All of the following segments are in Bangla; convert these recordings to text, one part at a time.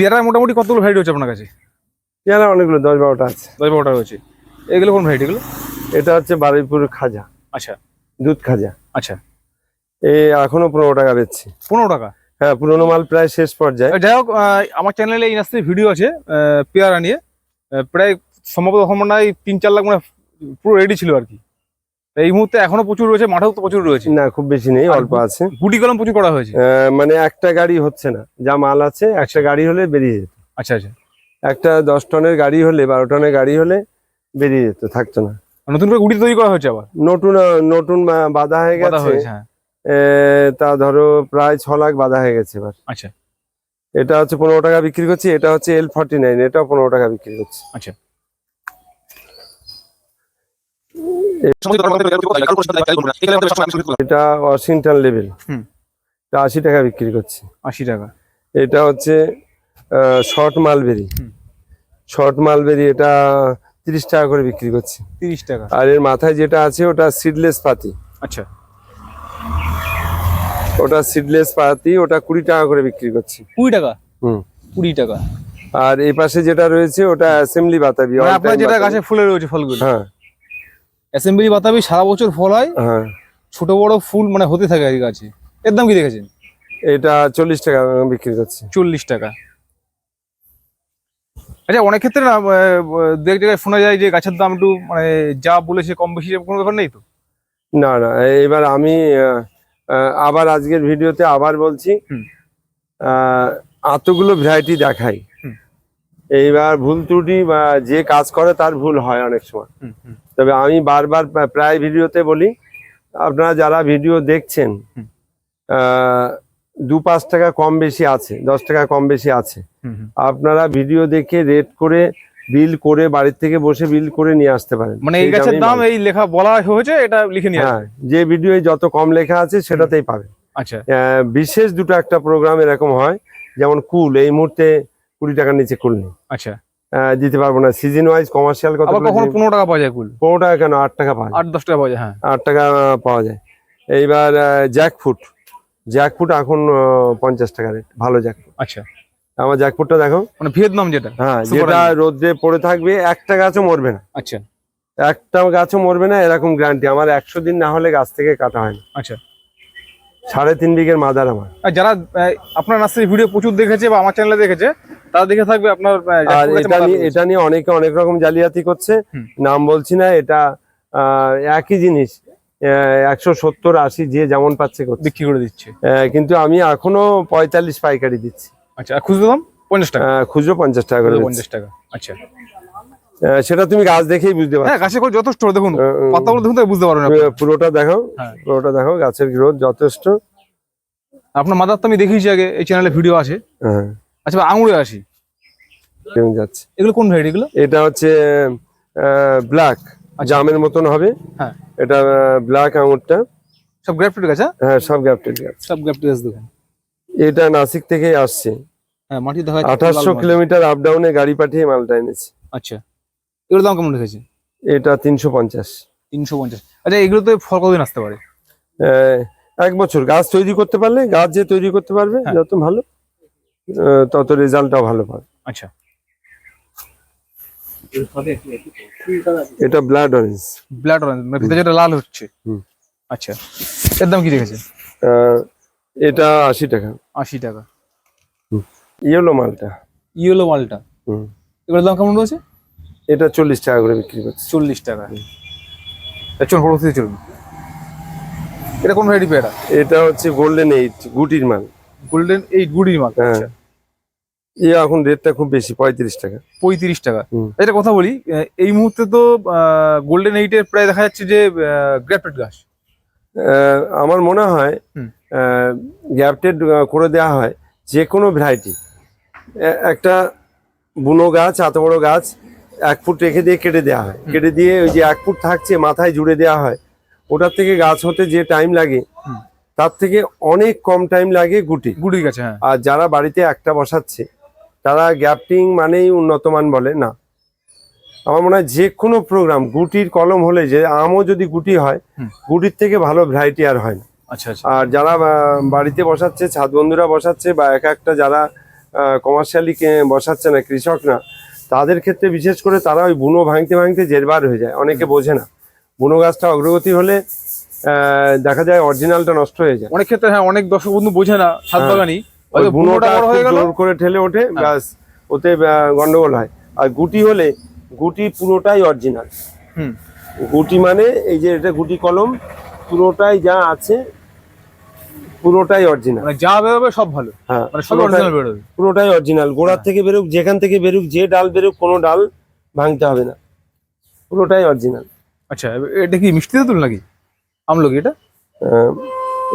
পেয়ারা মোটামুটি কতগুলো ভ্যারাইটি হচ্ছে আপনার কাছে? পেয়ারা অনেকগুলো দশ বারোটা আছে। দশ বারোটা রয়েছে এগুলো কোন ভ্যারাইটি এগুলো? এটা হচ্ছে বারুইপুর খাজা। আচ্ছা। দুধ খাজা। আচ্ছা। এই এখনও পনেরো টাকা বেচছি। পনেরো টাকা? হ্যাঁ পুরোনো মাল প্রায় শেষ পর্যায়ে। যাই হোক আমার চ্যানেলে এই নাস্তায় ভিডিও আছে পেয়ারা নিয়ে। প্রায় সম্ভবত তখন মনে হয় তিন চার লাখ মানে পুরো রেডি ছিল আর কি। এই মুহূর্তে এখনও প্রচুর রয়েছে মাঠেও তো প্রচুর রয়েছে। না খুব বেশি নেই অল্প আছে। গুটি কলম প্রচুর করা হয়েছে? মানে একটা গাড়ি হচ্ছে না যা মাল আছে একটা গাড়ি হলে বেরিয়ে যেত। আচ্ছা আচ্ছা। একটা দশ টনের গাড়ি হলে বারো টনের গাড়ি হলে বেরিয়ে যেত থাকতো না। নতুন করে গুটি তৈরি করা হয়েছে আবার? নতুন নতুন বাধা হয়ে গেছে। হ্যাঁ। তা ধরো প্রায় ছ লাখ বাধা হয়ে গেছে এবার। আচ্ছা। এটা হচ্ছে পনেরো টাকা বিক্রি করছি এটা হচ্ছে এল ফর্টি নাইন এটাও পনেরো টাকা বিক্রি করছি। আচ্ছা। এটা ওয়াশিংটন লেভেল। এটা আশি টাকা বিক্রি করছি। আশি টাকা। এটা হচ্ছে শর্ট মালবেরি। শর্ট মালবেরি এটা তিরিশ টাকা করে বিক্রি করছি। তিরিশ টাকা। আর এর মাথায় যেটা আছে ওটা সিডলেস পাতি। আচ্ছা। ওটা সিডলেস পাতি ওটা কুড়ি টাকা করে বিক্রি করছি। কুড়ি টাকা? হুম। কুড়ি টাকা। আর এই পাশে যেটা রয়েছে ওটা অ্যাসেম্বলি বাতাবি মানে আপনার যেটা গাছে ফুলে রয়েছে ফলগুলো। হ্যাঁ। অ্যাসেম্বলি বাতাবি সারা বছর ফল হয়। হ্যাঁ। ছোট বড় ফুল মানে হতে থাকে আর গাছে। এর দাম কি দেখেছেন? এটা চল্লিশ টাকা বিক্রি করছি চল্লিশ টাকা। আচ্ছা অনেক ক্ষেত্রে না দু এক জায়গায় শোনা যায় যে গাছের দাম একটু মানে যা বলেছে কম বেশি কোনো ব্যাপার নেই তো? না না এবার আমি আবার আজকের ভিডিওতে আবার বলছি এতগুলো ভ্যারাইটি দেখাই। এইবার ভুল ত্রুটি বা যে কাজ করে তার ভুল হয় অনেক সময়। তবে আমি বারবার প্রায় ভিডিওতে বলি আপনারা যারা ভিডিও দেখছেন দু পাঁচ টাকা কম বেশি আছে দশ টাকা কম বেশি আছে। আপনারা ভিডিও দেখে রেট করে বিল করে বাড়ির থেকে বসে বিল করে নিয়ে আসতে পারেন। মানে এই গাছের দাম এই লেখা বলা হয়েছে এটা লিখে নিয়ে হ্যাঁ যে ভিডিও যত কম লেখা আছে সেটাতেই পাবে আচ্ছা। বিশেষ দুটো একটা প্রোগ্রাম এরকম হয় যেমন কুল এই মুহূর্তে কুড়ি টাকার নিচে কুল নেই। আচ্ছা। দিতে পারব না। সিজন ওয়াইজ কমার্শিয়াল কত কখনো পনেরো টাকা পাওয়া যায় কুল? পনেরো টাকা কেন? আট টাকা পাওয়া যায়। আট দশ টাকা পাওয়া যায় হ্যাঁ। আট টাকা পাওয়া যায়। এইবার জ্যাকফুট জ্যাকফুট এখন পঞ্চাশ টাকা রেট ভালো জ্যাকফুট আচ্ছা। আমার জ্যাকফুটটা দেখো। মানে ভিয়েতনাম যেটা। হ্যাঁ যেটা। রোদ্রে পড়ে থাকবে একটা গাছও মরবে না। আচ্ছা। একটা গাছও মরবে না এরকম গ্যারান্টি আমার একশো দিন না হলে গাছ থেকে কাটা হয় না। আচ্ছা। সাড়ে তিন বিঘের মাদার আমার। আর যারা আপনার নার্সারি ভিডিও প্রচুর দেখেছে বা আমার চ্যানেলে দেখেছে তারা দেখে থাকবে আপনার আর এটা নিয়ে এটা নিয়ে অনেকে অনেক রকম জালিয়াতি করছে। নাম বলছি না এটা আহ, একই জিনিস একশো সত্তর আশি যে যেমন পাচ্ছে বিক্রি করে দিচ্ছে। কিন্তু আমি এখনও পঁয়তাল্লিশ পাইকারি দিচ্ছি। আচ্ছা খুচরো দাম? পঞ্চাশ টাকা। খুচরো পঞ্চাশ টাকা করে পঞ্চাশ টাকা। আচ্ছা। সেটা তুমি গাছ দেখেই বুঝতে পারো হ্যাঁ গাছের করে যথেষ্ট দেখুন পাতাগুলো দেখুন বুঝতে পারবেন না পুরোটা দেখো হ্যাঁ। পুরোটা দেখো গাছের গ্রোথ যথেষ্ট। আপনার মাদার তো আমি দেখিয়েছি আগে এই চ্যানেলে ভিডিও আছে। হ্যাঁ। আচ্ছা আঙুরে আসি। কেমন যাচ্ছে? এগুলো কোন ভ্যারাইটি এগুলো? এটা হচ্ছে ব্ল্যাক জামের মতন হবে। হ্যাঁ। এটা ব্ল্যাক আঙুরটা। সব গ্রাফটেড গাছ হ্যাঁ? হ্যাঁ সব গ্যাপটেড গাছ। সব গ্রাফটেড গাছ দেখুন। এটা নাসিক থেকেই আসছে। হ্যাঁ মাটি দেখা যাচ্ছে আঠাশশো লাল মাটি। কিলোমিটার আপ ডাউনে গাড়ি পাঠিয়ে মালটা এনেছে। আচ্ছা। এগুলোর দাম কেমন রেখেছে? এটা তিনশো পঞ্চাশ। তিনশো পঞ্চাশ। আচ্ছা এগুলো তো ফল কতদিন আসতে পারে? এক বছর। গাছ তৈরি করতে পারলে গাছ যে তৈরি করতে পারবে হ্যাঁ। যত ভালো তত রেজাল্টটাও ভালো পাবে। আচ্ছা। এটা ব্লাড অরেঞ্জ। ব্লাড অরেঞ্জ মানে ভিতরে যেটা লাল হচ্ছে। আচ্ছা। এর দাম কি রেখেছে? এটা আশি টাকা। আশি টাকা। ইয়েলো মালটা। ইয়েলো মালটা। হুম। এগুলোর দাম কেমন রয়েছে? এটা চল্লিশ টাকা করে বিক্রি করছে। চল্লিশ টাকা। চলুন পরবর্তীতে চলুন এটা কোন ভ্যারাইটি পেয়ারা? এটা হচ্ছে গোল্ডেন এইট গুটির মাল। গোল্ডেন এই গুড়ির মাল হ্যাঁ। আচ্ছা। এ এখন রেটটা খুব বেশি পঁয়ত্রিশ টাকা। পঁয়ত্রিশ টাকা। এটা কথা বলি এই মুহূর্তে তো গোল্ডেন এইটের প্রায় দেখা যাচ্ছে যে গ্রাফটেড গাছ আমার মনে হয়। গ্যাপটেড করে দেওয়া হয় যে কোনো ভ্যারাইটি একটা বুনো গাছ এত বড় গাছ এক ফুট রেখে দিয়ে কেটে দেওয়া হয়। কেটে দিয়ে ওই যে এক ফুট থাকছে মাথায় জুড়ে দেওয়া হয়। ওটার থেকে গাছ হতে যে টাইম লাগে তার থেকে অনেক কম টাইম লাগে গুটি। গুটি গাছে হ্যাঁ। আর যারা বাড়িতে একটা বসাচ্ছে তারা গ্যাপটিং মানেই উন্নত মান বলে না। আমার মনে হয় যে কোনো প্রোগ্রাম গুটির কলম হলে যে আমও যদি গুটি হয় গুটির থেকে ভালো ভ্যারাইটি আর হয় না। আচ্ছা আচ্ছা। আর যারা বাড়িতে বসাচ্ছে ছাদ বন্ধুরা বসাচ্ছে বা এক একটা যারা কমার্শিয়ালি বসাচ্ছে না কৃষকরা তাদের ক্ষেত্রে বিশেষ করে তারা ওই বুনো ভাঙতে ভাঙতে জেরবার হয়ে যায়। অনেকে বোঝে না। বুনো গাছটা অগ্রগতি হলে দেখা যায় অরিজিনালটা নষ্ট হয়ে যায়। অনেক ক্ষেত্রে হ্যাঁ অনেক দর্শক বন্ধু বোঝে না ছাদ হ্যাঁ। বাগানি বুনোটা হয়ে জোর করে ঠেলে ওঠে ব্যাস ওতে আহ, গন্ডগোল হয়। আর গুটি হলে গুটি পুরোটাই অরিজিনাল। হুম। গুটি মানে এই যে এটা গুটি কলম পুরোটাই যা আছে পুরোটাই অরিজিনাল মানে যা বেরোবে সব ভালো। হ্যাঁ মানে সব অরিজিনাল বেরোবে। পুরোটাই অরিজিনাল গোড়ার হ্যাঁ। থেকে বেরুক যেখান থেকে বেরুক যে ডাল বেরুক কোনো ডাল ভাঙতে হবে না। পুরোটাই অরিজিনাল আচ্ছা এটা কি মিষ্টি তেঁতুল নাকি? আমলকি এটা?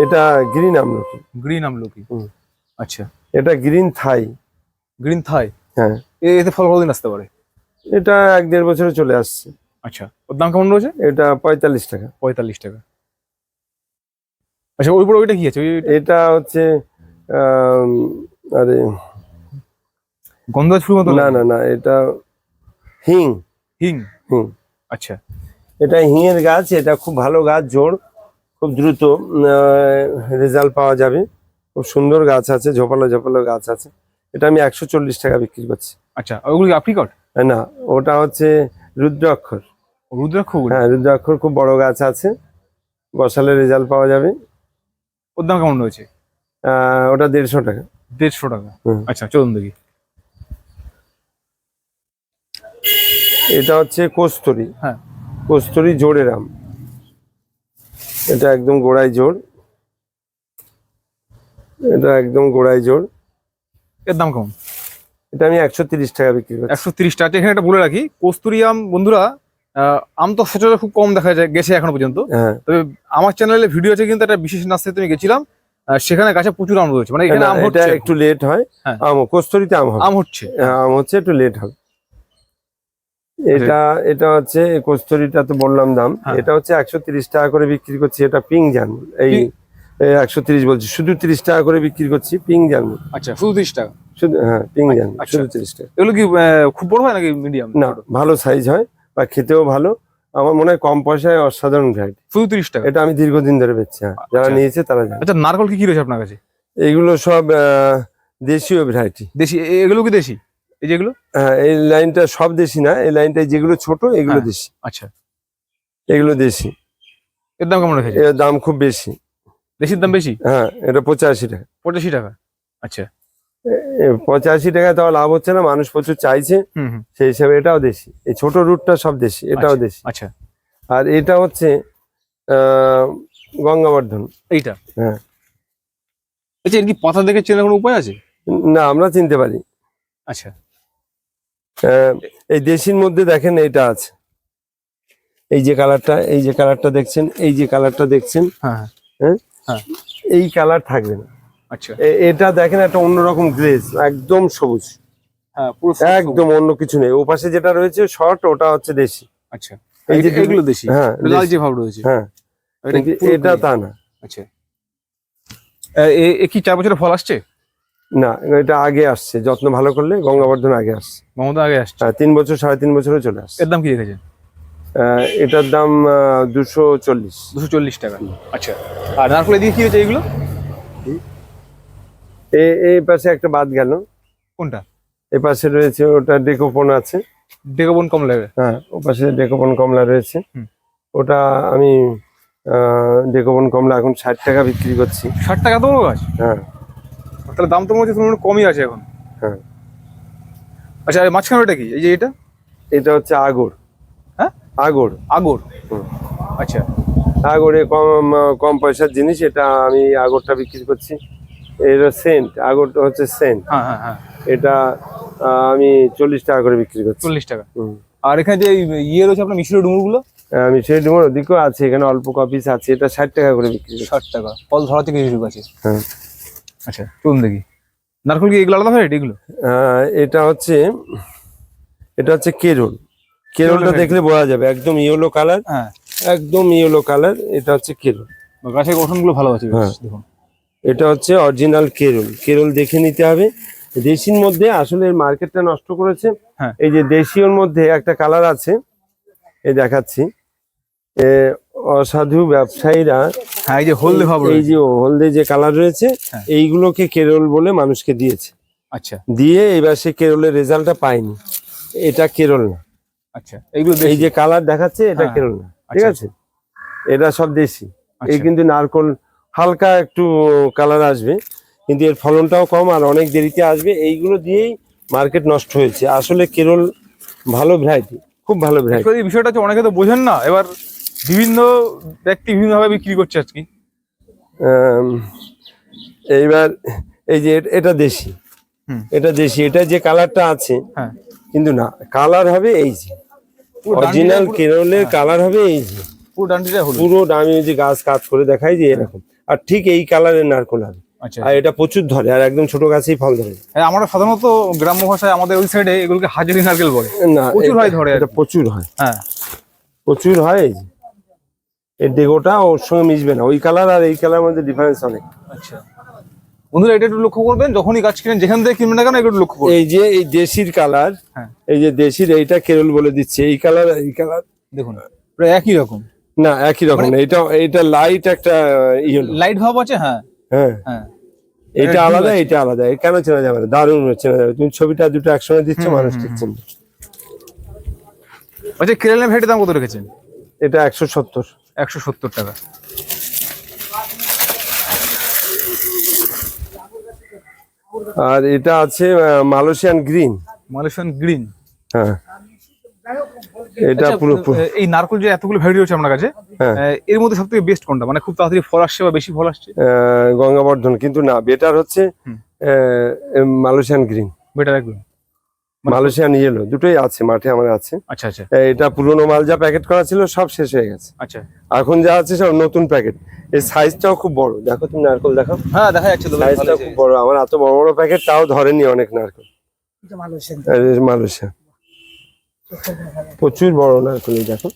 এটা গ্রিন আমলকি। গ্রিন আমলকি। আচ্ছা। এটা গ্রিন থাই গ্রিন থাই হ্যাঁ। এতে ফল কতদিন আসতে পারে? এটা এক দেড় বছরে চলে আসছে। আচ্ছা। ওর দাম কেমন রয়েছে? এটা পঁয়তাল্লিশ টাকা। পঁয়তাল্লিশ টাকা। আচ্ছা ওই পরে ওইটা কি আছে? এটা হচ্ছে আরে গন্ধরাজ ফুল মতো না না না এটা হিং। হিং? হিং আচ্ছা। এটা হিঙের গাছ এটা খুব ভালো গাছ জোর খুব দ্রুত রেজাল্ট পাওয়া যাবে। খুব সুন্দর গাছ আছে ঝোপালো ঝোপালো গাছ আছে। এটা আমি একশো চল্লিশ টাকা বিক্রি করছি। আচ্ছা ওগুলো আপ্রিকট না ওটা হচ্ছে রুদ্রাক্ষর। রুদ্রাক্ষ ওগুলো হ্যাঁ রুদ্রাক্ষর খুব বড় গাছ আছে বসালে রেজাল্ট পাওয়া যাবে। ওর দাম কেমন রয়েছে? ওটা দেড়শো টাকা। দেড়শো টাকা। আচ্ছা চলুন দেখি। এটা হচ্ছে কস্তুরি। হ্যাঁ। কস্তুরি জোড়ের আম। এটা একদম গোড়ায় জোড়। এটা একদম গোড়ায় জোড়। এর দাম কেমন? এটা আমি একশো তিরিশ টাকা বিক্রি করছি। একশো তিরিশ টাকা। এখানে একটা বলে রাখি। কস্তুরি আম বন্ধুরা আম তো সচরাচর খুব কম দেখা যায় গেছে এখনও পর্যন্ত। হ্যাঁ। তবে আমার চ্যানেলে ভিডিও আছে কিন্তু একটা বিশেষ নাস্তাতে আমি গেছিলাম সেখানে গাছে প্রচুর আম রয়েছে মানে এখানে আম হচ্ছে। একটু লেট হয়। হ্যাঁ। আম কস্তুরিতে আম আম হচ্ছে। হ্যাঁ, আম হচ্ছে একটু লেট হবে। এটা এটা হচ্ছে কস্তুরিটা তো বললাম দাম। হ্যাঁ। এটা হচ্ছে একশো তিরিশ টাকা করে বিক্রি করছি এটা পিং জানমুল এই? একশো তিরিশ বলছি শুধু তিরিশ টাকা করে বিক্রি করছি পিং জানমুল আচ্ছা শুধু তিরিশ টাকা? শুধু হ্যাঁ পিং জানমুল আচ্ছা। শুধু তিরিশ টাকা। এগুলো কি খুব বড় হয় নাকি মিডিয়াম না ভালো সাইজ হয়। বা খেতেও ভালো। আমার মনে হয় কম পয়সায় অসাধারণ ভ্যারাইটি শুধু তিরিশ টাকা? এটা আমি দীর্ঘদিন ধরে বেচছি হ্যাঁ। যারা আচ্ছা। নিয়েছে তারা জানে। আচ্ছা নারকল কি কি রয়েছে আপনার কাছে? এইগুলো সব দেশীয় ভ্যারাইটি দেশি এগুলো কি দেশি? এই যেগুলো? হ্যাঁ এই লাইনটা সব দেশি না এই লাইনটায় যেগুলো ছোট এগুলো হ্যাঁ। দেশি। আচ্ছা। এগুলো দেশি। এর দাম কেমন রেখেছে? এর দাম খুব বেশি। দেশির দাম বেশি? হ্যাঁ এটা পঁচাশি টাকা। পঁচাশি টাকা। আচ্ছা। পঁচাশি টাকা তাও লাভ হচ্ছে না মানুষ প্রচুর চাইছে। সেই হিসাবে এটাও দেশি। এই ছোট রুটটা সব দেশি এটাও দেশি। আচ্ছা। আর এটা হচ্ছে গঙ্গাবর্ধন। এইটা? হ্যাঁ। আচ্ছা এর কি পাতা দেখে চেনার কোনো উপায় আছে? না আমরা চিনতে পারি। আচ্ছা। এই দেশির মধ্যে দেখেন এটা আছে। এই যে কালারটা এই যে কালারটা দেখছেন এই যে কালারটা দেখছেন। হ্যাঁ হ্যাঁ। হ্যাঁ? হ্যাঁ। এই কালার থাকবে না। আচ্ছা। এটা দেখেন একটা অন্যরকম গ্লেজ একদম সবুজ। হ্যাঁ একদম অন্য কিছু নেই। ও পাশে যেটা রয়েছে শর্ট ওটা হচ্ছে দেশি। আচ্ছা। এই যে এগুলো দেশি? হ্যাঁ লাল দেশি। যে ভাব রয়েছে? হ্যাঁ। এটা। তা না। আচ্ছা। এ- কি চার ফল আসছে? না এটা আগে আসছে। যত্ন ভালো করলে গঙ্গাবর্ধন আগে আসছে। আগে আসছে। হ্যাঁ, তিন বছর সাড়ে তিন বছরে চলে আসছে। এর দাম কি রেখেছেন? এটার দাম দুশো চল্লিশ। দুশো চল্লিশ টাকা। আচ্ছা। আর নারকলের দিকে কি হয়েছে এইগুলো এই পাশে একটা বাদ গেল। কোনটা? এ পাশে রয়েছে ওটা ডেকোপন আছে। ডেকাবন কম লাগে হ্যাঁ ও পাশে ডেকোপন কমলা রয়েছে। ওটা আমি ডেকোপন কমলা এখন ষাট টাকা বিক্রি করছি। ষাট টাকা তো গাছ? হ্যাঁ। তাহলে দাম তো মনে হচ্ছে কমই আছে এখন। হ্যাঁ। আচ্ছা আর মাঝখানে ওটা কি? এই যে এটা? এটা হচ্ছে আগর। হ্যাঁ? আগর। আগর। আচ্ছা। আগরে কম কম পয়সার জিনিস এটা আমি আগরটা বিক্রি করছি। এটা সেন্ট আগরটা হচ্ছে সেন্ট। হ্যাঁ হ্যাঁ হ্যাঁ। এটা আমি চল্লিশ টাকা করে বিক্রি করছি। চল্লিশ টাকা। আর এখানে যে ইয়ে রয়েছে আপনার মিশ্র ডুমুরগুলো? সেই ডুমোর ওদিকেও আছে এখানে অল্প কপিস আছে এটা ষাট টাকা করে বিক্রি ষাট টাকা ফল ধরা থেকে শুরু আছে হ্যাঁ। আচ্ছা চলুন দেখি। নারকল কি এগুলো আলাদা ভ্যারাইটি এগুলো? এটা হচ্ছে এটা হচ্ছে কেরল। কেরলটা দেখলে বোঝা যাবে একদম ইয়েলো কালার হ্যাঁ। একদম ইয়েলো কালার এটা হচ্ছে কেরল। গাছের গঠনগুলো ভালো আছে হ্যাঁ। দেখুন। এটা হচ্ছে অরিজিনাল কেরল। কেরল দেখে নিতে হবে। দেশির মধ্যে আসলে মার্কেটটা নষ্ট করেছে। হ্যাঁ। এই যে দেশীয়র মধ্যে একটা কালার আছে এই দেখাচ্ছি। অসাধু ব্যবসায়ীরা হ্যাঁ এই যে হলদে এই যে হলদে যে কালার রয়েছে হ্যাঁ। এইগুলোকে কেরল বলে মানুষকে দিয়েছে। আচ্ছা। দিয়ে এবার সে কেরলের রেজাল্টটা পায়নি। এটা কেরল না। আচ্ছা এইগুলো এই যে কালার দেখাচ্ছে এটা কেরল না। ঠিক আচ্ছা, আছে? এটা সব দেশি। এই আচ্ছা। কিন্তু নারকল হালকা একটু কালার আসবে কিন্তু এর ফলনটাও কম আর অনেক দেরিতে আসবে। এইগুলো দিয়েই মার্কেট নষ্ট হয়েছে। আসলে কেরল ভালো ভ্যারাইটি খুব ভালো ভ্যারাইটি এই বিষয়টা হচ্ছে অনেকে তো বোঝেন না এবার বিভিন্ন ব্যক্তি বিভিন্নভাবে বিক্রি করছে আজকে। এইবার এই যে এটা দেশি। এটা দেশি এটা যে কালারটা আছে হ্যাঁ। কিন্তু না কালার হবে এই যে। অরিজিনাল কেরলের কালার হবে এই যে। পুরো ডান্ডিটা পুরো আমি যে গাছ কাজ করে দেখাই যে এরকম। আর ঠিক এই কালারের নারকোল হবে। আচ্ছা আর এটা প্রচুর ধরে আর একদম ছোট গাছেই ফল ধরে। আমরা সাধারণত গ্রাম্য ভাষায় আমাদের ওই সাইডে এগুলোকে হাজারি নারকেল বলে। না প্রচুর হয় ধরে এটা প্রচুর হয়। হ্যাঁ। প্রচুর হয়। এর ডেগোটা ওর সঙ্গে মিশবে না। ওই কালার আর এই কালার মধ্যে ডিফারেন্স অনেক। আচ্ছা। বন্ধুরা এটা একটু লক্ষ্য করবেন যখনই গাছ কিনেন যেখান থেকে কিনবেন না কেন একটু লক্ষ্য করবেন এই যে এই দেশির কালার হ্যাঁ। এই যে দেশির এইটা কেরল বলে দিচ্ছে। এই কালার এই কালার। দেখুন প্রায় একই রকম। না একই রকম। এটা এটা লাইট একটা ইয়ে লাইট ভাব আছে? হ্যাঁ। হ্যাঁ। হ্যাঁ। এটা আলাদা এটা আলাদা। কেন চেনা যাবে না? দারুণ চেনা যাবে। তুমি ছবিটা দুটো একসঙ্গে দিচ্ছ মানুষ ঠিক চিনবে। আচ্ছা কেরালা ভেটের দাম কত রেখেছেন? এটা একশো সত্তর। একশো সত্তর টাকা। আর এটা আছে মালয়েশিয়ান গ্রিন মালয়েশিয়ান গ্রিন হ্যাঁ। এটা আচ্ছা, পুরো এই নারকল যে এতগুলো ভ্যারাইটি হচ্ছে আপনার কাছে হ্যাঁ। এর মধ্যে সব থেকে বেস্ট কোনটা? মানে খুব তাড়াতাড়ি ফল আসছে বা বেশি ফল আসছে? আহ, গঙ্গাবর্ধন কিন্তু না বেটার হচ্ছে। মালয়েশিয়ান গ্রিন বেটার মানে- মালয়েশিয়ান ইয়েলো দুটোই আছে মাঠে আমার আছে। আচ্ছা আচ্ছা। এটা পুরোনো মাল যা প্যাকেট করা ছিল সব শেষ হয়ে গেছে। আচ্ছা। এখন যা আছে সব নতুন প্যাকেট এই সাইজটাও খুব বড়। দেখো তুমি নারকল দেখো হ্যাঁ দেখা যাচ্ছে তো সাইজটা খুব বড়। আমার এত বড় বড় প্যাকেট তাও ধরেনি অনেক নারকল। এটা মালয়েশিয়ান আর মালয়েশিয়া প্রচুর বড় নারকল এই দেখো।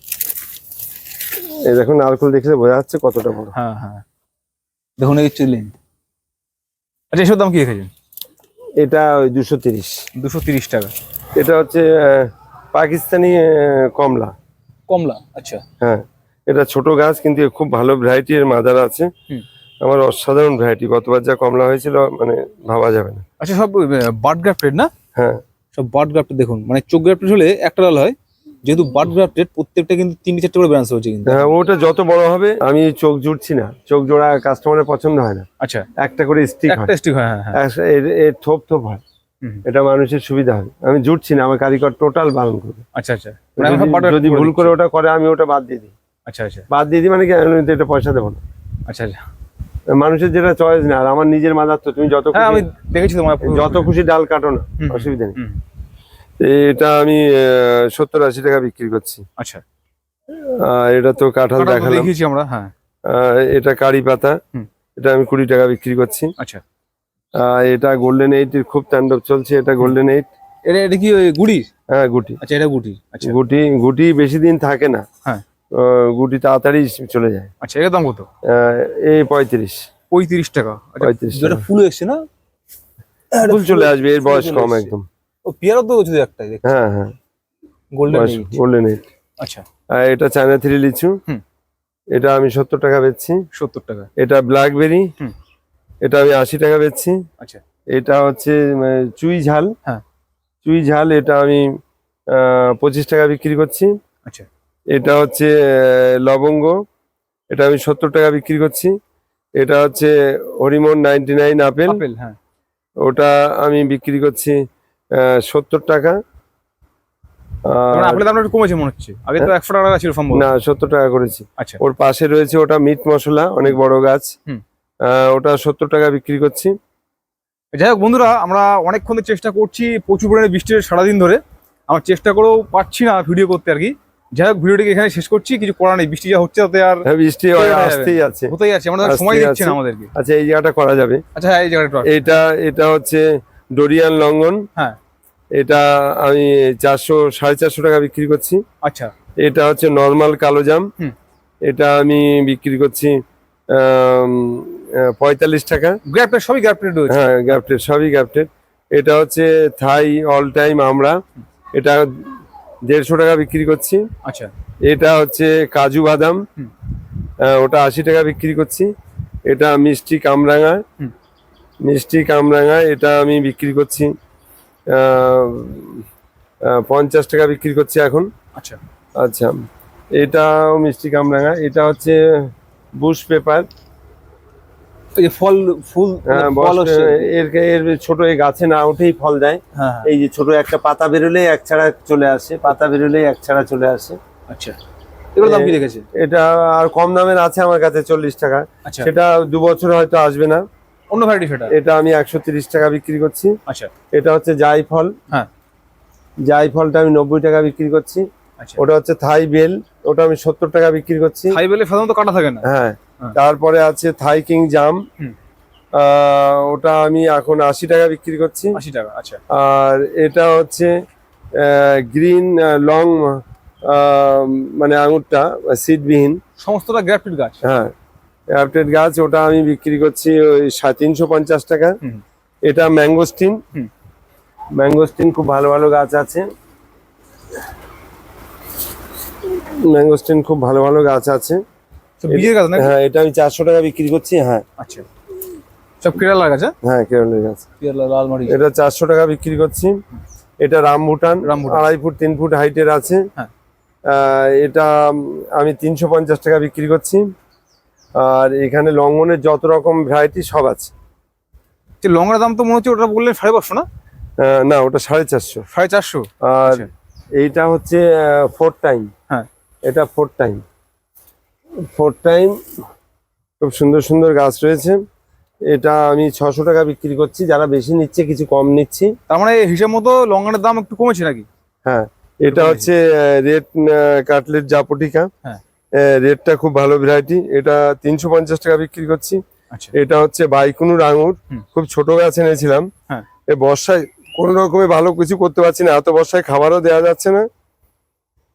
এই দেখো নারকল দেখলে বোঝা যাচ্ছে কতটা বড়। হ্যাঁ হ্যাঁ। দেখুন এই চিলেন আচ্ছা এসব দাম কি রেখেছেন? এটা ওই দুশো তিরিশ। দুশো তিরিশ টাকা। এটা হচ্ছে পাকিস্তানি কমলা। কমলা আচ্ছা। হ্যাঁ এটা ছোট গাছ কিন্তু খুব ভালো ভ্যারাইটি এর মাদার আছে। আমার অসাধারণ ভ্যারাইটি গতবার যা কমলা হয়েছিল মানে ভাবা যাবে না। আচ্ছা সব বার্ড গ্রাফটেড না? হ্যাঁ। সব বার্ড গ্রাফটেড দেখুন মানে চোখ গ্রাফটেড হলে একটা ডাল হয় যেহেতু বার্ড গ্রাফটেড প্রত্যেকটা কিন্তু তিনটে চারটে করে ব্রাঞ্চ হচ্ছে কিন্তু। হ্যাঁ ওটা যত বড় হবে আমি চোখ জুড়ছি না চোখ জোড়া কাস্টমারের পছন্দ হয় না। আচ্ছা। একটা করে স্টিক একটা স্টিক হয় হ্যাঁ হ্যাঁ। এর- এর থোপ থোপ হয়। এটা মানুষের সুবিধা হবে আমি জুটছি না আমার কারিগর টোটাল বারণ করবে। আচ্ছা আচ্ছা। মানে যদি- ভুল করে ওটা করে আমি ওটা বাদ দিয়ে দিই। আচ্ছা আচ্ছা। বাদ দিয়ে দিই মানে কি আমি এটা পয়সা দেবো না। আচ্ছা আচ্ছা। মানুষের যেটা চয়েস না আর আমার নিজের মাদার তো তুমি যত হ্যাঁ আমি দেখেছি তোমার যত খুশি ডাল কাটো না অসুবিধা নেই। এটা আমি সত্তর আশি টাকা বিক্রি করছি। আচ্ছা। এটা তো কাঁঠাল দেখালাম। দেখিয়েছি আমরা হ্যাঁ। এটা কারি পাতা। এটা আমি কুড়ি টাকা বিক্রি করছি। আচ্ছা। এটা গোল্ডেন এইট খুব তাণ্ডব চলছে এটা গোল্ডেন এইট এটা এটা কি ওই গুড়ি হ্যাঁ গুটি। আচ্ছা এটা গুটি। আচ্ছা। গুটি গুটি বেশি দিন থাকে না। হ্যাঁ। গুটি তাড়াতাড়ি চলে যায়। আচ্ছা এটার দাম কত? এই পঁয়ত্রিশ। পঁয়ত্রিশ টাকা। আচ্ছা 35 যেটা ফুল এসছে না? ফুল চলে আসবে এর বয়স কম একদম। ও পেয়ারা তো শুধু একটাই দেখ হ্যাঁ হ্যাঁ। গোল্ডেন গোল্ডেন এইট আচ্ছা। আর এটা চায়না থ্রি লিচু। হুম। এটা আমি সত্তর টাকা বেচছি। সত্তর টাকা। এটা ব্ল্যাকবেরি এটা আমি আশি টাকা বেচছি। আচ্ছা। এটা হচ্ছে চুই ঝাল। হ্যাঁ। চুই ঝাল এটা আমি পঁচিশ টাকা বিক্রি করছি। আচ্ছা। এটা হচ্ছে লবঙ্গ। এটা আমি সত্তর টাকা বিক্রি করছি। এটা হচ্ছে Hariman ninety nine apple. Apple হ্যাঁ। ওটা আমি বিক্রি করছি সত্তর টাকা। আপেলের দামটা একটু কমেছে মনে হচ্ছে। আগে তো একশো টাকা ছিল সম্ভব। না সত্তর টাকা করেছি। আচ্ছা। ওর পাশে রয়েছে ওটা মিট মশলা অনেক বড় গাছ। ওটা সত্তর টাকা বিক্রি করছি। যাই হোক বন্ধুরা আমরা অনেকক্ষণ চেষ্টা করছি প্রচুর পরিমাণে সারাদিন ধরে। আমার চেষ্টা করেও পাচ্ছি না ভিডিও করতে আর কি। যাই হোক ভিডিওটিকে এখানে শেষ করছি কিছু করার নেই বৃষ্টি যা হচ্ছে তাতে আর হ্যাঁ বৃষ্টি আসতেই আছে। হতেই আছে আমাদের সময় দিচ্ছে না আমাদেরকে। আচ্ছা এই জায়গাটা করা যাবে। আচ্ছা হ্যাঁ এই জায়গাটা এটা এটা হচ্ছে ডোরিয়ান লঙ্ঘন হ্যাঁ। এটা আমি চারশো সাড়ে চারশো টাকা বিক্রি করছি। আচ্ছা। এটা হচ্ছে নর্মাল কালো জাম। এটা আমি বিক্রি করছি পঁয়তাল্লিশ টাকা। গ্যাপটা সবই গ্যাপটেড হ্যাঁ গ্যাপটেড সবই গ্যাপটেড এটা হচ্ছে থাই অল টাইম আমরা। এটা দেড়শো টাকা বিক্রি করছি। আচ্ছা। এটা হচ্ছে কাজু বাদাম। ওটা আশি টাকা বিক্রি করছি। এটা মিষ্টি কামরাঙা। মিষ্টি কামরাঙা এটা আমি বিক্রি করছি। পঞ্চাশ টাকা বিক্রি করছি এখন। আচ্ছা। আচ্ছা। এটাও মিষ্টি কামরাঙা। এটা হচ্ছে বুশ পেপার। ফল ফুল হ্যাঁ, ফল এর এর ছোট এই গাছে না উঠেই ফল দেয়। হ্যাঁ হ্যাঁ, এই যে ছোট একটা পাতা বেরোলেই এক ছাড়া চলে আসে পাতা বেরোলেই এক ছাড়া চলে আসে। আচ্ছা। এগুলো দাম কি রেখেছে? এটা আর কম দামের আছে আমার কাছে চল্লিশ টাকা। আচ্ছা। সেটা দু বছর হয়তো আসবে না। অন্য ভ্যারাইটি সেটা এটা আমি একশো তিরিশ টাকা বিক্রি করছি। আচ্ছা। এটা হচ্ছে জাই ফল। হ্যাঁ। জাই ফলটা আমি নব্বই টাকা বিক্রি করছি। আচ্ছা। ওটা হচ্ছে থাই বেল। ওটা আমি সত্তর টাকা বিক্রি করছি। হাই বেলে সাধারণত কাটা থাকে না? হ্যাঁ। তারপরে আছে থাই কিং জাম। ওটা আমি এখন আশি টাকা বিক্রি করছি। আশি টাকা আচ্ছা। আর এটা হচ্ছে গ্রিন লং মানে আঙুরটা সিডবিহীন সমস্তটা গ্রাফটেড গাছ? হ্যাঁ অ্যাপটেড গাছ ওটা আমি বিক্রি করছি ওই তিনশো পঞ্চাশ টাকা। এটা ম্যাঙ্গোস্টিন। ম্যাঙ্গোস্টিন খুব ভালো ভালো গাছ আছে। ম্যাঙ্গোস্টিন খুব ভালো ভালো গাছ আছে। তো বীজের গাছ না হ্যাঁ এটা আমি চারশো টাকা বিক্রি করছি হ্যাঁ। আচ্ছা। সব কেরালার গাছ হ্যাঁ? হ্যাঁ কেরলের গাছ। কেরালা লালমারি এটা চারশো টাকা বিক্রি করছি। এটা রামভুটান রামভুটান। আড়াই ফুট তিন ফুট হাইটের আছে। হ্যাঁ। এটা আমি তিনশো পঞ্চাশ টাকা বিক্রি করছি। আর এখানে লঙ্ঘনের যত রকম ভ্যারাইটি সব আছে। যে লঙ্গার দাম তো মনে হচ্ছে ওটা বললেন সাড়ে পাঁচশো না? না ওটা সাড়ে চারশো। সাড়ে চারশো। আর আচ্ছা। এইটা হচ্ছে ফোর টাইম হ্যাঁ। এটা ফোর টাইম ফোর টাইম খুব সুন্দর সুন্দর গাছ রয়েছে। এটা আমি ছশো টাকা বিক্রি করছি যারা বেশি নিচ্ছে কিছু কম নিচ্ছি। তার মানে হিসাব মতো লঙ্গানের দাম একটু কমেছে নাকি? হ্যাঁ এটা হচ্ছে রেড কাটলেট জাপটিকা। হ্যাঁ। রেডটা খুব ভালো ভ্যারাইটি এটা তিনশো পঞ্চাশ টাকা বিক্রি করছি। আচ্ছা। এটা হচ্ছে বাইকুনুর আঙুর খুব ছোট গাছ এনেছিলাম। হ্যাঁ। বর্ষায় কোনো রকমে ভালো কিছু করতে পারছি না। এত বর্ষায় খাবারও দেওয়া যাচ্ছে না।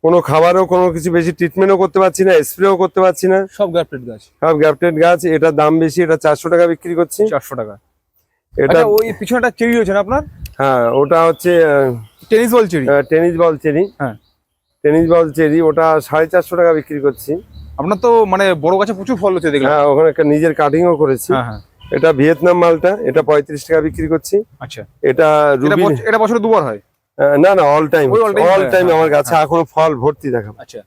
কোনো খাবারও কোনো কিছু বেশি ট্রিটমেন্টও করতে পারছি না স্প্রেও করতে পারছি না। সব গ্রাফটেড গাছ। সব গ্যাপটেড গাছ এটার দাম বেশি এটা চারশো টাকা বিক্রি করছি। চারশো টাকা। এটা আচ্ছা ওই পিছনে একটা চেরি রয়েছে না আপনার? হ্যাঁ ওটা হচ্ছে tennis ball cherry tennis ball cherry হ্যাঁ। টেনিস বল চেরি ওটা সাড়ে চারশো টাকা বিক্রি করছি। আপনার তো মানে বড় গাছে প্রচুর ফল হচ্ছে দেখলাম। হ্যাঁ ওখানে একটা নিজের কাটিংও করেছি। হ্যাঁ হ্যাঁ। এটা ভিয়েতনাম মালটা এটা পঁয়ত্রিশ টাকা বিক্রি করছি। আচ্ছা। এটা এটা রুবি এটা বছরে দুবার হয়? না না অল টাইম অল টাইম হ্যাঁ, আমার কাছে হ্যাঁ। এখনও ফল ভর্তি দেখাবো। আচ্ছা।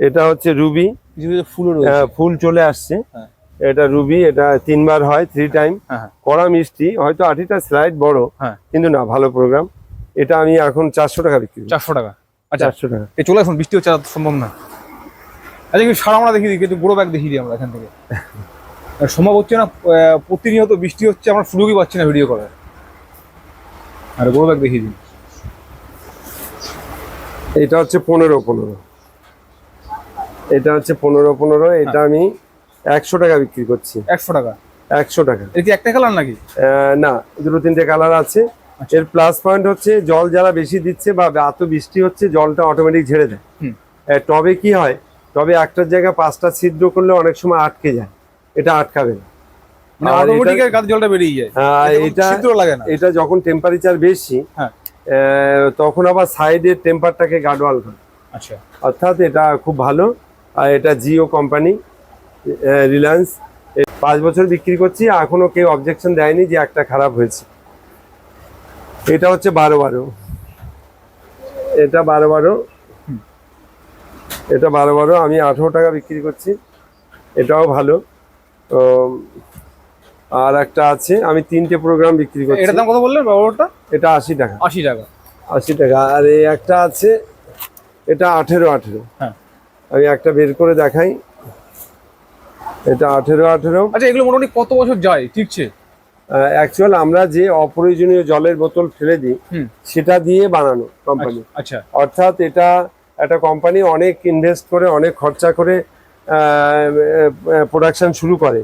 এটা হচ্ছে রুবি। আহ, ফুল চলে আসছে। হ্যাঁ। এটা রুবি এটা তিনবার হয় থ্রি টাইম হ্যাঁ হ্যাঁ। কড়া মিষ্টি হয়তো আঠিটা স্লাইড বড় হ্যাঁ। কিন্তু না ভালো প্রোগ্রাম এটা আমি এখন চারশো টাকা বিক্রি করি। চারশো টাকা। আচ্ছা চারশো টাকা। চলে আসুন বৃষ্টি হচ্ছে সম্ভব না। আচ্ছা কিন্তু সারা আমরা দেখি কিন্তু বড় ব্যাগ দেখিয়ে দিই আমরা এখান থেকে। সম্ভব হচ্ছে না প্রতিনিয়ত বৃষ্টি হচ্ছে আমরা সুযোগই পাচ্ছি না ভিডিও করার। আর বড় ব্যাগ দেখিয়ে দিই। এটা হচ্ছে পনেরো পনেরো। এটা হচ্ছে পনেরো পনেরো এটা হ্যাঁ। আমি একশো টাকা বিক্রি করছি। একশো টাকা? একশো টাকা। এটা কি একটা কালার নাকি? না দুটো তিনটে কালার আছে। আচ্ছা। এর প্লাস পয়েন্ট হচ্ছে জল যারা বেশি দিচ্ছে বা এত বৃষ্টি হচ্ছে জলটা অটোমেটিক ঝেড়ে দেয়। টবে কি হয় টবে একটার জায়গায় পাঁচটা ছিদ্র করলে অনেক সময় আটকে যায়। এটা আটকাবে না। মানে জলটা বেরিয়ে যায়। আহ, এটা ছিদ্র লাগে না। এটা যখন টেম্পারেচার বেশি হ্যাঁ। তখন আবার সাইডের টেম্পারটাকে গার্ডওয়াল করে। আচ্ছা। অর্থাৎ এটা খুব ভালো। আর এটা জিও কোম্পানি রিলায়েন্স। পাঁচ বছর বিক্রি করছি এখনও কেউ অবজেকশন দেয়নি যে একটা খারাপ হয়েছে। এটা হচ্ছে বারো বারো। এটা বারো বারো। এটা বারো বারো আমি আঠেরো টাকা বিক্রি করছি। এটাও ভালো। তো আর একটা আছে আমি তিনটে প্রোগ্রাম বিক্রি করছি। এটার দাম কত বললেন বাবাটা? এটা আশি টাকা। আশি টাকা। আশি টাকা। আর এই একটা আছে এটা আঠেরো আঠেরো। হ্যাঁ। আমি একটা বের করে দেখাই। এটা আঠেরো আঠেরো। আচ্ছা এগুলো মোটামুটি কত বছর যায় ঠিকছে অ্যাকচুয়াল আমরা যে অপ্রয়োজনীয় জলের বোতল ফেলে দিই সেটা দিয়ে বানানো কোম্পানি আচ্ছা। অর্থাৎ এটা একটা কোম্পানি অনেক ইনভেস্ট করে অনেক খরচা করে প্রোডাকশন শুরু করে।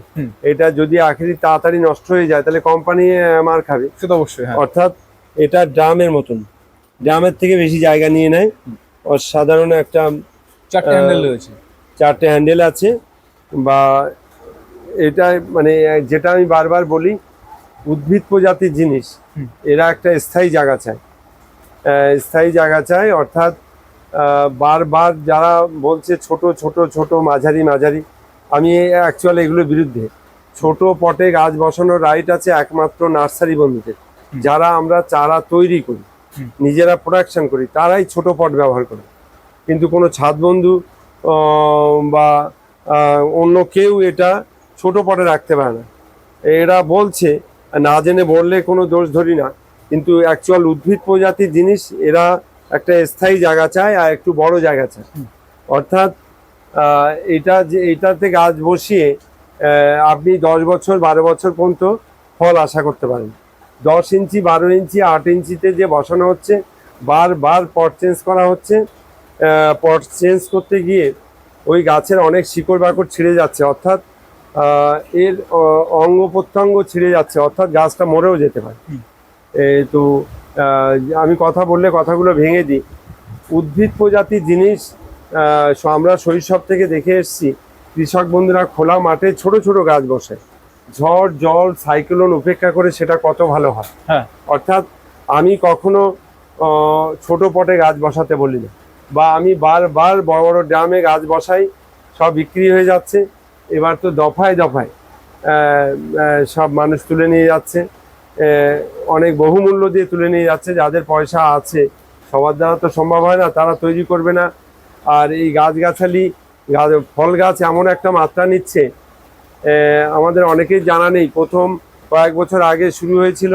এটা যদি আখেরি তাড়াতাড়ি নষ্ট হয়ে যায় তাহলে কোম্পানি মার খাবে। সে তো অবশ্যই হ্যাঁ। অর্থাৎ এটা ড্রামের মতন। ড্রামের থেকে বেশি জায়গা নিয়ে নেয়। সাধারণ একটা চারটে হ্যান্ডেল রয়েছে। চারটে হ্যান্ডেল আছে। বা এটা মানে যেটা আমি বারবার বলি উদ্ভিদ প্রজাতির জিনিস এরা একটা স্থায়ী জায়গা চায়। স্থায়ী জায়গা চায় অর্থাৎ বারবার যারা বলছে ছোট ছোট ছোট মাঝারি মাঝারি আমি অ্যাকচুয়ালি এগুলোর বিরুদ্ধে। ছোট পটে গাছ বসানোর রাইট আছে একমাত্র নার্সারি বন্ধুদের। যারা আমরা চারা তৈরি করি নিজেরা প্রোডাকশন করি তারাই ছোট পট ব্যবহার করে। কিন্তু কোনো ছাদ বন্ধু বা অন্য কেউ এটা ছোট পটে রাখতে পারে না। এরা বলছে না জেনে বললে কোনো দোষ ধরি না। কিন্তু অ্যাকচুয়াল উদ্ভিদ প্রজাতির জিনিস এরা একটা স্থায়ী জায়গা চাই আর একটু বড় জায়গা চাই। অর্থাৎ এটা যে এটাতে গাছ বসিয়ে আপনি দশ বছর বারো বছর পর্যন্ত ফল আশা করতে পারেন। দশ ইঞ্চি বারো ইঞ্চি আট ইঞ্চিতে যে বসানো হচ্ছে বারবার পট চেঞ্জ করা হচ্ছে। পট চেঞ্জ করতে গিয়ে ওই গাছের অনেক শিকড় বাকড় ছিঁড়ে যাচ্ছে। অর্থাৎ এর অঙ্গ প্রত্যঙ্গ ছিঁড়ে যাচ্ছে। অর্থাৎ গাছটা মরেও যেতে পারে। তো আমি কথা বললে কথাগুলো ভেঙে দিই। উদ্ভিদ প্রজাতির জিনিস আমরা শৈশব থেকে দেখে এসছি কৃষক বন্ধুরা খোলা মাঠে ছোট ছোট গাছ বসে। ঝড় জল সাইক্লোন উপেক্ষা করে সেটা কত ভালো হয়। হ্যাঁ। অর্থাৎ আমি কখনো ছোট পটে গাছ বসাতে বলি না বা আমি বারবার বড় বড় ড্রামে গাছ বসাই সব বিক্রি হয়ে যাচ্ছে। এবার তো দফায় দফায় সব মানুষ তুলে নিয়ে যাচ্ছে। অনেক বহুমূল্য দিয়ে তুলে নিয়ে যাচ্ছে যাদের পয়সা আছে। সবার দ্বারা তো সম্ভব হয় না তারা তৈরি করবে না। আর এই গাছগাছালি গাছ ফল গাছ এমন একটা মাত্রা নিচ্ছে। আমাদের অনেকেই জানা নেই প্রথম কয়েক বছর আগে শুরু হয়েছিল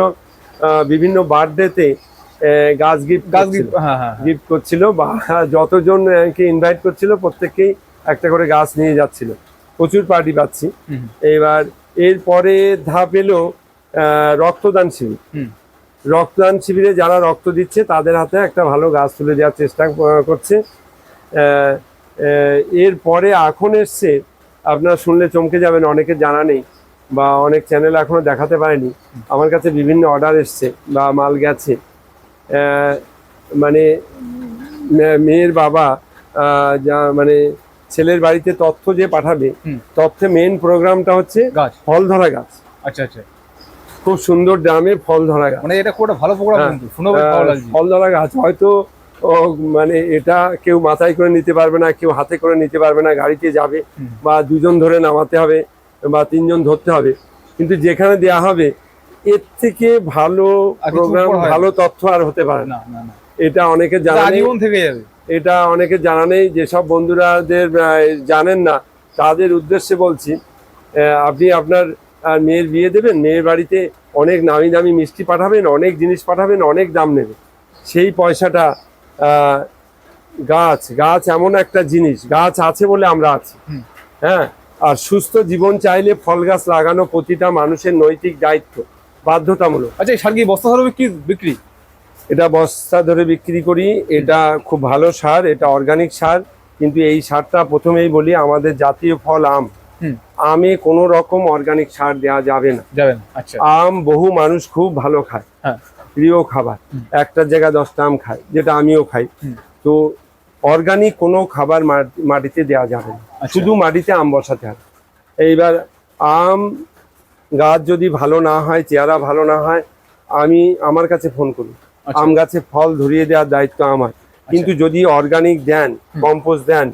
বিভিন্ন বার্থডেতে গাছ গিফট গাছ গিফট হ্যাঁ হ্যাঁ হ্যাঁ। গিফট করছিল বা যতজন কে ইনভাইট করছিল প্রত্যেককেই একটা করে গাছ নিয়ে যাচ্ছিল। প্রচুর পার্টি পাচ্ছি। এবার এরপরে ধাপ এলো রক্তদান শিবির। রক্তদান শিবিরে যারা রক্ত দিচ্ছে তাদের হাতে একটা ভালো গাছ তুলে দেওয়ার চেষ্টা করছে। এরপরে এখন এসছে আপনারা শুনলে চমকে যাবেন অনেকে জানা নেই বা অনেক চ্যানেল এখনও দেখাতে পারেনি। আমার কাছে বিভিন্ন অর্ডার এসছে বা মাল গেছে। মানে মেয়ের বাবা যা মানে ছেলের বাড়িতে তথ্য যে পাঠাবে। তথ্যে মেন প্রোগ্রামটা হচ্ছে গাছ। ফল ধরা গাছ। আচ্ছা আচ্ছা। খুব সুন্দর দামে ফল ধরা গাছ। মানে এটা খুব ভালো প্রোগ্রাম হ্যাঁ। কিন্তু শুনে ভালো লাগছে। ফল ধরা গাছ। হয়তো ও, মানে এটা কেউ মাথায় করে নিতে পারবে না কেউ হাতে করে নিতে পারবে না গাড়িতে যাবে বা দুজন ধরে নামাতে হবে বা তিনজন ধরতে হবে। কিন্তু যেখানে দেয়া হবে এর থেকে ভালো প্রোগ্রাম হয়। ভালো তথ্য আর হতে পারে না। এটা অনেকে জানা নেই। এটা অনেকে জানা নেই যেসব বন্ধুরাদের জানেন না তাদের উদ্দেশ্যে বলছি আপনি আপনার আহ, মেয়ের বিয়ে দেবেন মেয়ের বাড়িতে অনেক নামি দামি মিষ্টি পাঠাবেন অনেক জিনিস পাঠাবেন অনেক দাম নেবেন সেই পয়সাটা গাছ গাছ এমন একটা জিনিস গাছ আছে বলে আমরা আছি। হ্যাঁ? আর সুস্থ জীবন চাইলে ফল গাছ লাগানো প্রতিটা মানুষের নৈতিক দায়িত্ব বাধ্যতামূলক। আচ্ছা সার কি বস্তা ধরবে বিক্রি বিক্রি? এটা বস্তা ধরে বিক্রি করি এটা খুব ভালো সার এটা অর্গানিক সার কিন্তু এই সারটা প্রথমেই বলি আমাদের জাতীয় ফল আম। আমে কোনো রকম অর্গানিক সার দেওয়া যাবে না। যাবেন আচ্ছা। আম বহু মানুষ খুব ভালো খায় হ্যাঁ। প্রিয় খাবার। একটা জায়গায় দশটা আম খায় যেটা আমিও খাই। তো অর্গানিক কোনো খাবার মাটিতে দেওয়া যাবে না। আচ্ছা। শুধু মাটিতে আম বসাতে হবে। এইবার আম গাছ যদি ভালো না হয় চেহারা ভালো না হয় আমি আমার কাছে ফোন করি আচ্ছা। আম গাছে ফল ধরিয়ে দেওয়ার দায়িত্ব আমার। কিন্তু যদি অর্গানিক দেন কম্পোস্ট দেন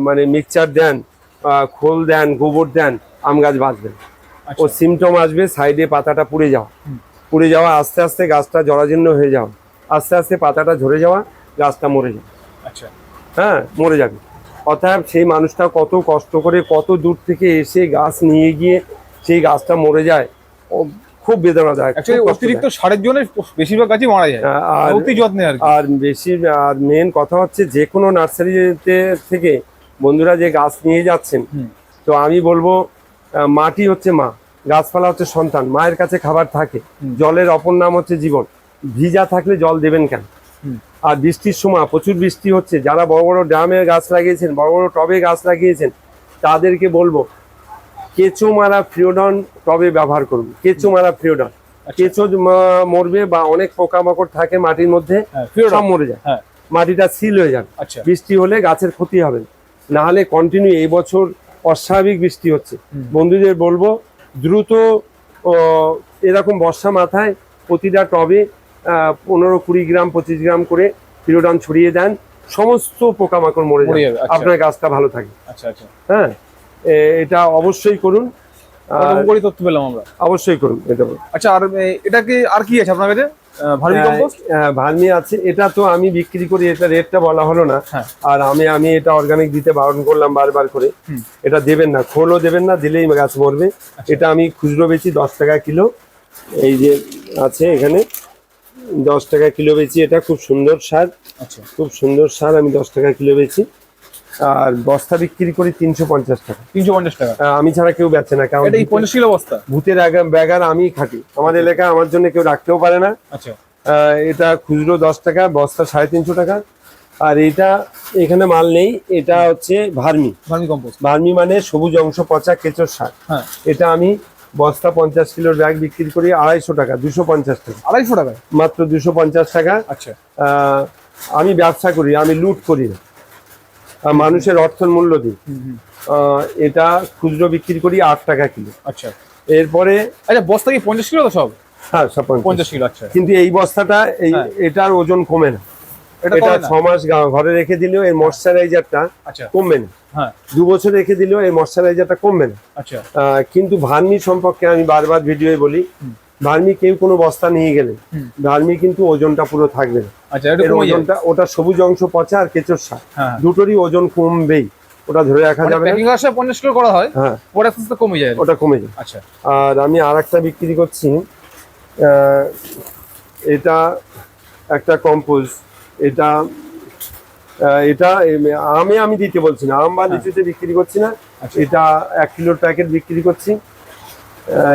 মানে মিক্সচার দেন খোল দেন গোবর দেন আম গাছ বাঁচবে। ও আচ্ছা। সিমটম আসবে সাইডে পাতাটা পুড়ে যাওয়া। পুড়ে যাওয়া আস্তে আস্তে গাছটা জরাজীর্ণ হয়ে যাওয়া। আস্তে আস্তে পাতাটা ঝরে যাওয়া গাছটা মরে যাবে। আচ্ছা। হ্যাঁ মরে যাবে। অর্থাৎ সেই মানুষটা কত কষ্ট করে কত দূর থেকে এসে গাছ নিয়ে গিয়ে সেই গাছটা মরে যায় ও খুব বেদনাদায়ক। অতিরিক্ত সারের জন্য বেশিরভাগ গাছই মারা যায়। আর অতি যত্নে আর আর বেশি আর মেন কথা হচ্ছে যে কোনো নার্সারিতে থেকে বন্ধুরা যে গাছ নিয়ে যাচ্ছেন তো আমি বলব মাটি হচ্ছে মা গাছপালা হচ্ছে সন্তান মায়ের কাছে খাবার থাকে জলের অপর নাম হচ্ছে জীবন ভিজা থাকলে জল দেবেন কেন? আর বৃষ্টির সময় প্রচুর বৃষ্টি হচ্ছে যারা বড় বড় ড্রামে গাছ লাগিয়েছেন বড় বড় টবে গাছ লাগিয়েছেন তাদেরকে বলব কেঁচো মারা ফ্রিওডন টবে ব্যবহার করুন কেঁচো মারা ফ্রিওডন। আচ্ছা। কেঁচো মরবে বা অনেক পোকামাকড় থাকে মাটির মধ্যে হ্যাঁ সব মরে যায়। হ্যাঁ। মাটিটা সিল হয়ে যাবে। আচ্ছা। বৃষ্টি হলে গাছের ক্ষতি হবে না। না হলে কন্টিনিউ এই বছর অস্বাভাবিক বৃষ্টি হচ্ছে। বন্ধুদের বলব দ্রুত এরকম বর্ষা মাথায় প্রতিটা টবে পনেরো কুড়ি গ্রাম পঁচিশ গ্রাম করে ফিরোডান ছড়িয়ে দেন। সমস্ত পোকামাকড় মরে মরে যাবে। আচ্ছা। আপনার গাছটা ভালো থাকে। আচ্ছা আচ্ছা। হ্যাঁ? এটা অবশ্যই করুন। তথ্য পেলাম আমরা? অবশ্যই করুন এটা আচ্ছা আর এটা কি আর কি আছে আপনার কাছে? ভার্মি হ্যাঁ, আছে। এটা তো আমি বিক্রি করি এটা রেটটা বলা হলো না। হ্যাঁ। আর আমি আমি এটা অর্গানিক দিতে বারণ করলাম বারবার করে। এটা দেবেন না খোলও দেবেন না দিলেই গাছ মরবে। আচ্ছা। এটা আমি খুচরো বেচি দশ টাকা কিলো। এই যে আছে এখানে দশ টাকা কিলো বেচি। এটা খুব সুন্দর সার। আচ্ছা। খুব সুন্দর সার আমি দশ টাকা কিলো বেচি। আর বস্তা বিক্রি করি তিনশো পঞ্চাশ টাকা। তিনশো পঞ্চাশ টাকা। আমি ছাড়া কেউ বেচে না কারণ পঞ্চাশ কিলো বস্তা? ভূতের ব্যাগার আমি খাটি। আমার এলাকায় আমার জন্য কেউ রাখতেও পারে না। আচ্ছা। এটা খুচরো দশ টাকা বস্তা সাড়ে তিনশো টাকা। আর এটা এখানে মাল নেই এটা হচ্ছে ভার্মি। Vermi compost. ভার্মি মানে সবুজ অংশ পচা কেঁচোর সার। হ্যাঁ। এটা আমি বস্তা পঞ্চাশ কিলোর ব্যাগ বিক্রি করি আড়াইশো টাকা দুশো পঞ্চাশ টাকা। আড়াইশো টাকা মাত্র দুশো পঞ্চাশ টাকা। আচ্ছা। আমি ব্যবসা করি আমি লুট করি না। মানুষের অর্থের মূল্য দিই এটা খুচরো বিক্রি করি আট টাকা কিলো। আচ্ছা। এরপরে আচ্ছা বস্তা কি পঞ্চাশ কিলো তো সব? হ্যাঁ সব পঞ্চাশ। কিলো আচ্ছা। কিন্তু এই বস্তাটা এই হ্যাঁ। এটার ওজন কমে না। এটা? ছ মাস ঘরে রেখে দিলেও এর ময়শ্চারাইজারটা আচ্ছা। কমবে না। হ্যাঁ। দু বছর রেখে দিলেও এর ময়শ্চারাইজারটা কমবে না। আচ্ছা। কিন্তু ভার্মি সম্পর্কে আমি বারবার ভিডিওয়ে বলি। ভার্মি কেউ কোনো বস্তা নিয়ে গেলে। ভার্মি কিন্তু ওজনটা পুরো থাকবে না। আচ্ছা ওজনটা ওটা সবুজ অংশ পচা আর কেঁচোর সার। হ্যাঁ দুটোরই ওজন কমবেই ওটা ধরে রাখা মানে যাবে প্যাকিং আসে কিলো করা হয় হ্যাঁ। পরে আস্তে কমে যায়। ওটা কমে যায়। আচ্ছা। আর আমি আর একটা বিক্রি করছি এটা একটা কম্পোজ এটা এটা আমে আমি দিতে বলছি না আম বা লিচুতে বিক্রি করছি না আচ্ছা। এটা এক কিলোর প্যাকেট বিক্রি করছি।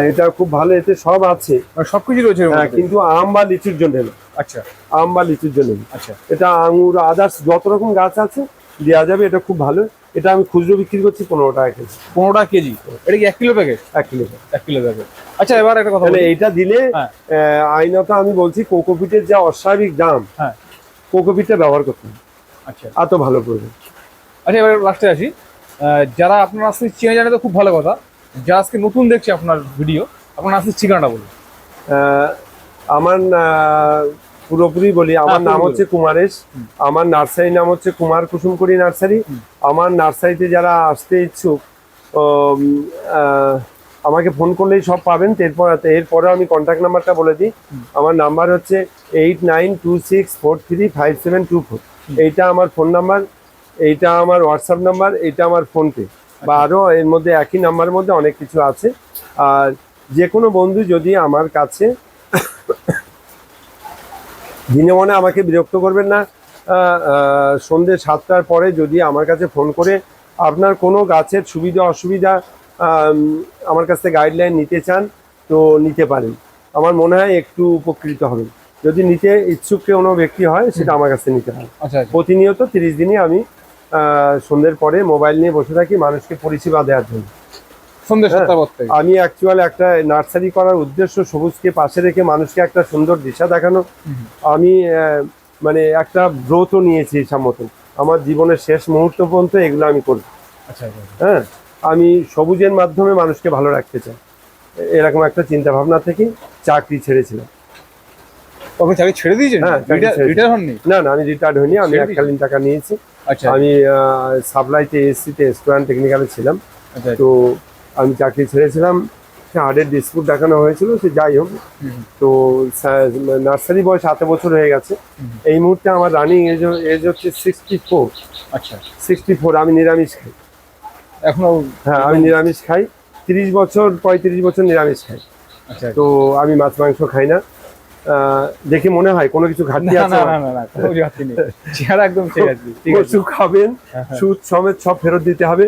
এটা খুব ভালো এতে সব আছে। মানে সবকিছু রয়েছে হ্যাঁ, কিন্তু আম বা লিচুর জন্য না। আচ্ছা। আম বা লিচুর জন্য। আচ্ছা। এটা আঙুর আদার্স যত রকম গাছ আছে দেওয়া যাবে এটা খুব ভালো। এটা আমি খুচরো বিক্রি করছি পনেরো টাকা কেজি। পনেরো টাকা কেজি? এটা কি এক কিলো প্যাকেট এক কিলো এক কিলো প্যাকেট আচ্ছা এবার একটা কথা এইটা দিলে হ্যাঁ। আইনত আমি বলছি কোকোপিটের যা অস্বাভাবিক দাম হ্যাঁ। কোকোপিটটা ব্যবহার করতে আচ্ছা। এত ভালো করবে আচ্ছা এবার লাস্টে আসি। যারা আপনার আসলে চেনে জানে তো খুব ভালো কথা। যারা আজকে নতুন দেখছে আপনার ভিডিও আপনার আসলে ঠিকানাটা বলুন। আমার পুরোপুরি বলি আমার নাম হচ্ছে কুমারেশ আমার নার্সারির নাম হচ্ছে কুমার কুসুমকুড়ি নার্সারি। আমার নার্সারিতে যারা আসতে ইচ্ছুক আমাকে ফোন করলেই সব পাবেন। এরপর এরপরে আমি কন্ট্যাক্ট নাম্বারটা বলে দিই। আমার নাম্বার হচ্ছে eight nine two six four three five seven two four এইটা আমার ফোন নাম্বার এইটা আমার হোয়াটসঅ্যাপ নাম্বার এইটা আমার ফোনপে বা আরও এর মধ্যে একই নাম্বারের মধ্যে অনেক কিছু আছে। আর যে কোনো বন্ধু যদি আমার কাছে দিনে মনে আমাকে বিরক্ত করবেন না সন্ধ্যে সাতটার পরে যদি আমার কাছে ফোন করে আপনার কোনো গাছের সুবিধা অসুবিধা আমার কাছ থেকে গাইডলাইন নিতে চান তো নিতে পারেন। আমার মনে হয় একটু উপকৃত হবেন যদি নিতে ইচ্ছুক কোনো ব্যক্তি হয় সেটা আমার কাছে নিতে হয় আচ্ছা আচ্ছা। প্রতিনিয়ত তিরিশ দিনই আমি সন্ধ্যের পরে মোবাইল নিয়ে বসে থাকি মানুষকে পরিষেবা দেওয়ার জন্য। হ্যাঁ। আমি অ্যাকচুয়াল একটা নার্সারি করার উদ্দেশ্য সবুজকে পাশে রেখে মানুষকে একটা সুন্দর দিশা দেখানো। আমি মানে একটা ব্রতও নিয়েছি হিসাব মতন আমার জীবনের শেষ মুহূর্ত পর্যন্ত এগুলো আমি করি আচ্ছা আচ্ছা। হ্যাঁ আমি সবুজের মাধ্যমে মানুষকে ভালো রাখতে চাই। এরকম একটা চিন্তা ভাবনা থেকে চাকরি ছেড়েছিলাম। আপনি চাকরি ছেড়ে দিয়েছেন? হ্যাঁ, রিটায়ার হননি? না না আমি রিটায়ার্ড হইনি আমি এককালীন টাকা নিয়েছি। আচ্ছা। আমি সাপ্লাইতে এসসিতে স্টুডেন্ট টেকনিক্যালে ছিলাম। আচ্ছা তো আমি চাকরি ছেড়েছিলাম। হার্টের ডিসপুট দেখানো হয়েছিল সে যাই হোক। তো নার্সারি বয়স সাত বছর হয়ে গেছে। এই মুহূর্তে আমার রানিং এজ এজ হচ্ছে সিক্সটি ফোর আচ্ছা। সিক্সটি ফোর আমি নিরামিষ খাই। এখনও হ্যাঁ আমি নিরামিষ খাই। তিরিশ বছর পঁয়ত্রিশ বছর নিরামিষ খাই। আচ্ছা। তো আমি মাছ মাংস খাই না। দেখে মনে হয় কোনো কিছু ঘাটতি আছে না না না না কোনো ঘাটতি নেই। চেহারা একদম ঠিক আছে। ঠিক আছে খাবেন হ্যাঁ, হ্যাঁ। সুদ সমেত সব ফেরত দিতে হবে।